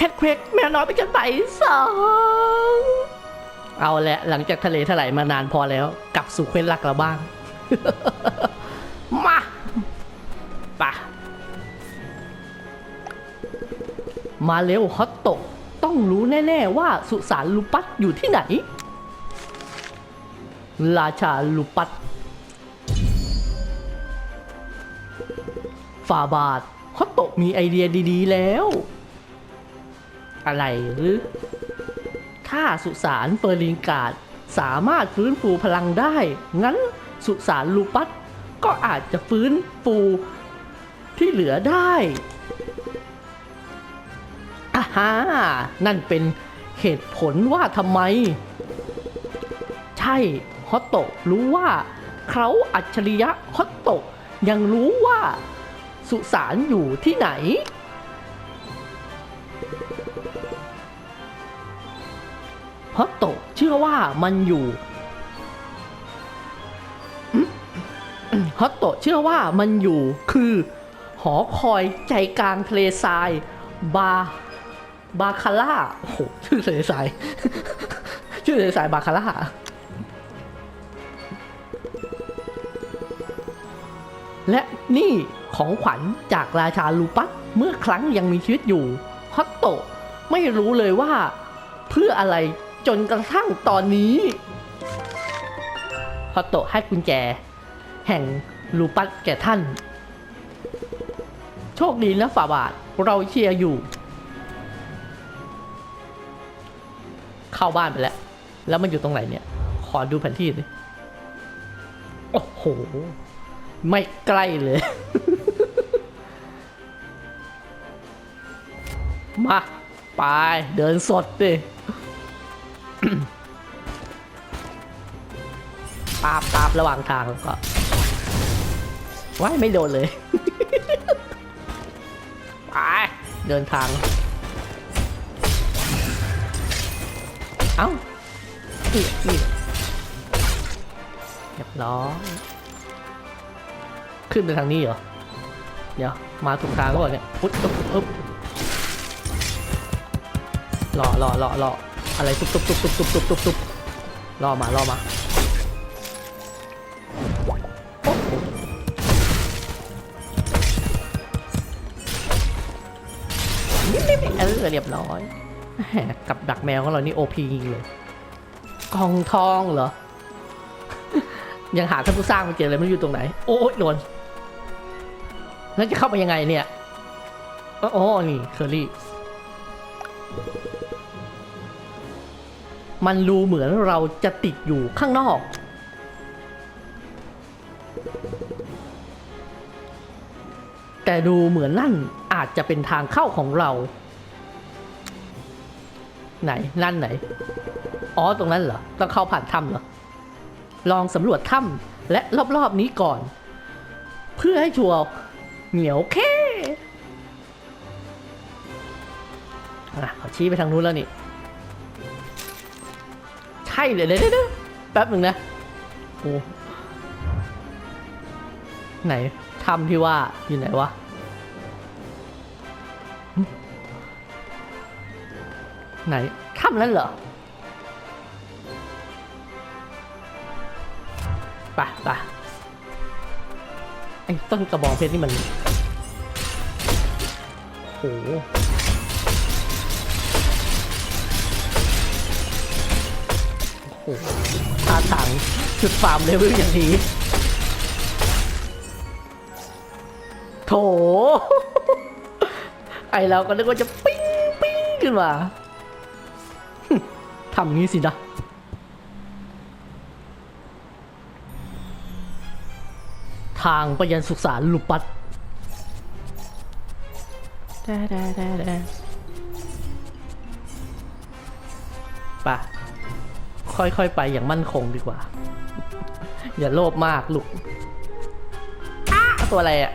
แคทเควกแมวน้อยไปกันไปสองเอาแหละหลังจากทะเลถลายมานานพอแล้ว กลับสู่เควสหลักเราบ้าง มาปะมาเร็วฮอตโตต้องรู้แน่ ๆ ว่าสุสานลูปัสอยู่ที่ไหน ราชาลูปัสฟาบาทฮอตโตมีไอเดียดี ๆ แล้ว อะไรหรือ ถ้าสุสานเฟอร์ลิงการ์ดสามารถฟื้นฟูพลังได้ งั้นสุสานลูปัสก็อาจจะฟื้นฟูที่เหลือได้อาฮานั่นเป็นเหตุผลว่าทำไม ใช่ฮอตโตรู้ว่าเขาอัจฉริยะฮอตโตยังรู้ว่า สุสานอยู่ที่ไหน ฮอตโตะเชื่อว่ามันอยู่ฮอตโตะเชื่อว่ามันอยู่คือหอคอยใจกลางทะเลทราย บา บาคาร่าโอ้โหชื่อทะเลทราย ชื่อทะเลทรายบาคาร่าและนี่ของขวัญจากราชาลูปัสเมื่อครั้งยังมีชีวิตอยู่ฮอตโตะไม่รู้เลยว่าเพื่ออะไร จนกระทั่งตอนนี้ฮอตโตะให้กุญแจ แห่งลูปัสแก่ท่าน โชคดีนะฝ่าบาท เราเชียร์อยู่ เข้าบ้านไปแล้ว แล้วมันอยู่ตรงไหนเนี่ย ขอดูแผนที่สิโอ้โห ไม่ใกล้เลย มา ไป เดินสดดิ ปาบปาบระหว่างทางก็ว้ายไม่โดนเลยไปเดินทาง เอ้าอีกอีกเรียบร้อยขึ้นไปทางนี้เหรอ เดี๋ยว มาถูกทางก่อนเนี่ยปุ๊บปุ๊บปุ๊บรอรอรอรออะไรตุ๊บตุ๊บตุ๊บตุ๊บตุ๊บตุ๊บตุ๊บรอมาล่อมา ออเรียบร้อย กับดักแมวของเรานี่โอพีเลยกองทองเหรอ ยังหาท่านผู้สร้างไม่เจอเลยมันอยู่ตรงไหน โอ้ยโดนแล้วจะเข้าไปยังไงเนี่ยโอ๋อนี่เคอรี่ มันดูเหมือนเราจะติดอยู่ข้างนอก แต่ดูเหมือนนั่นอาจจะเป็นทางเข้าของเรา ไหนนั่นไหน อ๋อตรงนั้นเหรอ ต้องเข้าผ่านถ้ำเหรอ ลองสำรวจถ้ำและรอบๆนี้ก่อน เพื่อให้ชัวร์เหนียวแค่อะเขาชี้ไปทางนู้นแล้วนี่ ใช่เลยเดี๋ยวแป๊บหนึ่งนะโอ้ไหนถ้ำที่ว่าอยู่ไหนวะ ไหนถ้ำนั้นเหรอไปไปไอ้ต้นกระบองเพชรนี่มันโหโอ้โหท่าทางจุดฟาร์มเลเวลอย่างนี้โถไอเราก็นึกว่าจะปิ้งปิ้งขึ้นมา ทำงี้สินะทางไปยันสุสานลูปัสแดแดแดแดไปค่อยๆไปอย่างมั่นคงดีกว่า อย่าโลภมากลูกอ้าตัวอะไรอะ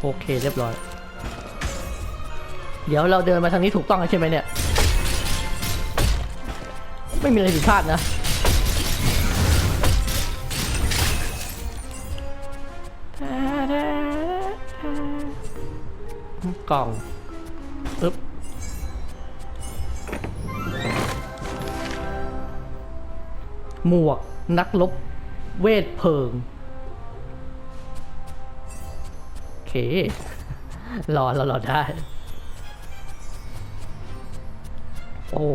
โอเคเรียบร้อย เดี๋ยวเราเดินมาทางนี้ถูกต้องใช่ไหมเนี่ย ไม่มีอะไรผิดพลาดนะ กล่องปึ๊บหมวกนักลบเวทเพิง เค รอเรารอได้ โอ้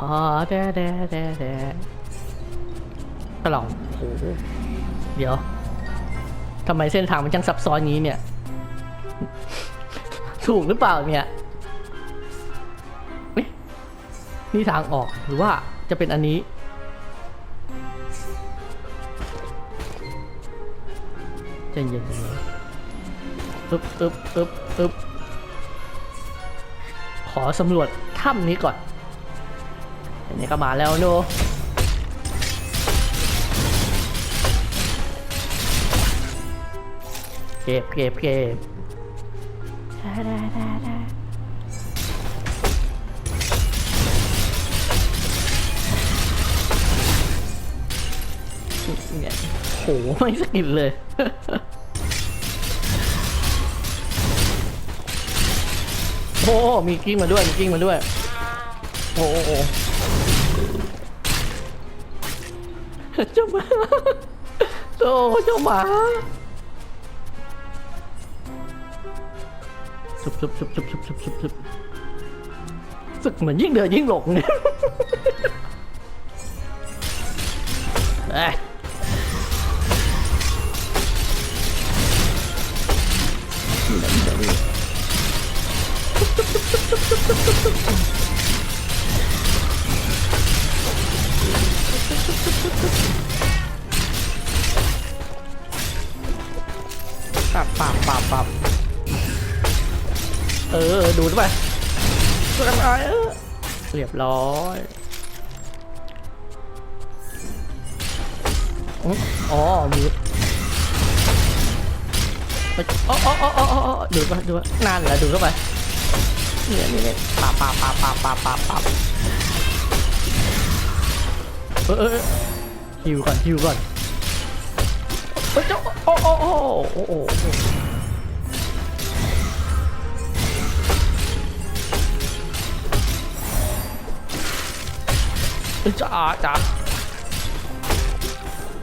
อ๋อแด่แด่แด่แด่กล่องโอ้เดี๋ยวทำไมเส้นทางมันจังซับซ้อนงี้เนี่ย ถูกหรือเปล่าเนี่ยนี่ทางออกหรือว่าจะเป็นอันนี้ ใจเย็นๆ อึบอึบอึบอึบขอสำรวจถ้ำนี้ก่อนอันนี้ก็มาแล้วโนเก็บเก็บเก็บได้โหไม่สกินเลย มีกิ้งมาด้วย มีกิ้งมาด้วย โอ้โอ้เจ้าหมาโอ้เจ้าหมาชุบชุบชุบชุบชุบชุบชุบชุบสึกเหมือนยิ่งเดินยิ่งหลงเนี่ย ออดูดไปดูดไปเออเรียบร้อยอุ๊ยอ๋อมีอ๋ออ๋ออ๋ออ๋ออ๋อดูดไปดูดไปนั่นแหละดูดเข้าไปเนี่ยนี่เนี่ยปาบปาบปาบปาบปาบปาบปาบเออเออเออฮิวก่อนฮิวก่อนเฮ้ยเจ้าโอ้โอ้โอ้โอ้โอ้โอ้ จ้าจ้า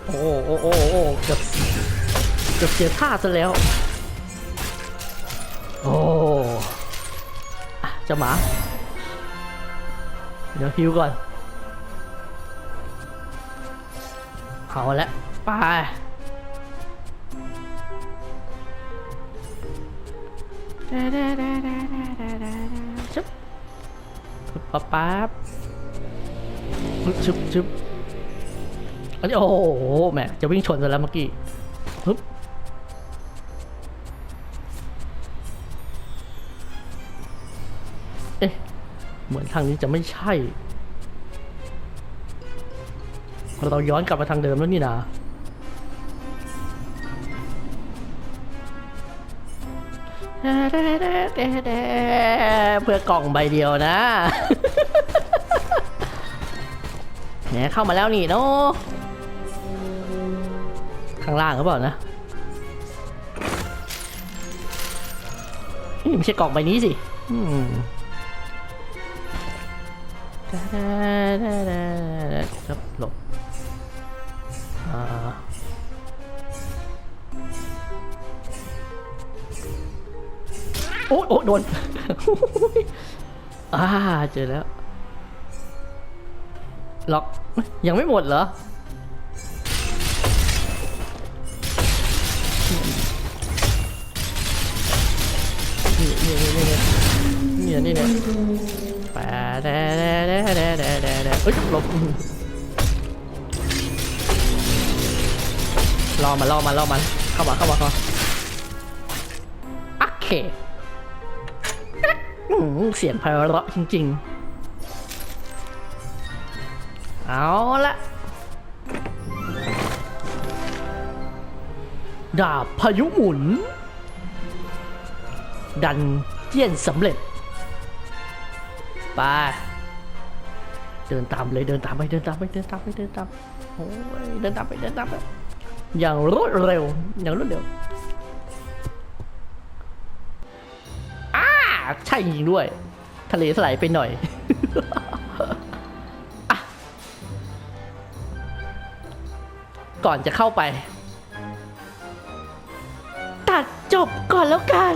โอ้โอ้โอ้โอ้เกือบเกือบเสียท่าซะแล้ว โอ้เจะหมา เดี๋ยวฮิวก่อน เอาละไปชุบปั๊บปั๊บึบชึบชึบอันนี้โอ้โหแหมจะวิ่งชนซะแล้วเมื่อกี้ปึ๊บเอ๊ะ เหมือนทางนี้จะไม่ใช่ เราย้อนกลับมาทางเดิมแล้วนี่นะเพื่อกล่องใบเดียวนะ แหมเข้ามาแล้วนี่เนาะข้างล่างหรือเปล่านะนี่ไม่ใช่กล่องใบนี้สิอืมครับหลบอ่าโอ้โอ้โดนอ่าเจอแล้ว ล็อกยังไม่หมดเหรอ นี่นี่นี่นี่นี่นี่แปะแดแดแดแดแดแดแดเอ้ยหลบรอมันรอมันรอมันเข้ามาเข้ามาเข้ามาโอเคอืมเสียงไพเราะจริง ๆ เอาละดาบพายุหมุน ดันเจียนสำเร็จไปเดินตามเลยเดินตามไปเดินตามไปเดินตามไปเดินตามโอ้ยเดินตามไปเดินตามไปอย่างรวดเร็วอย่างรวดเร็วอ้าใช่จริงด้วย ทะเลสลายไปหน่อย ก่อนจะเข้าไป ตัดจบก่อนแล้วกัน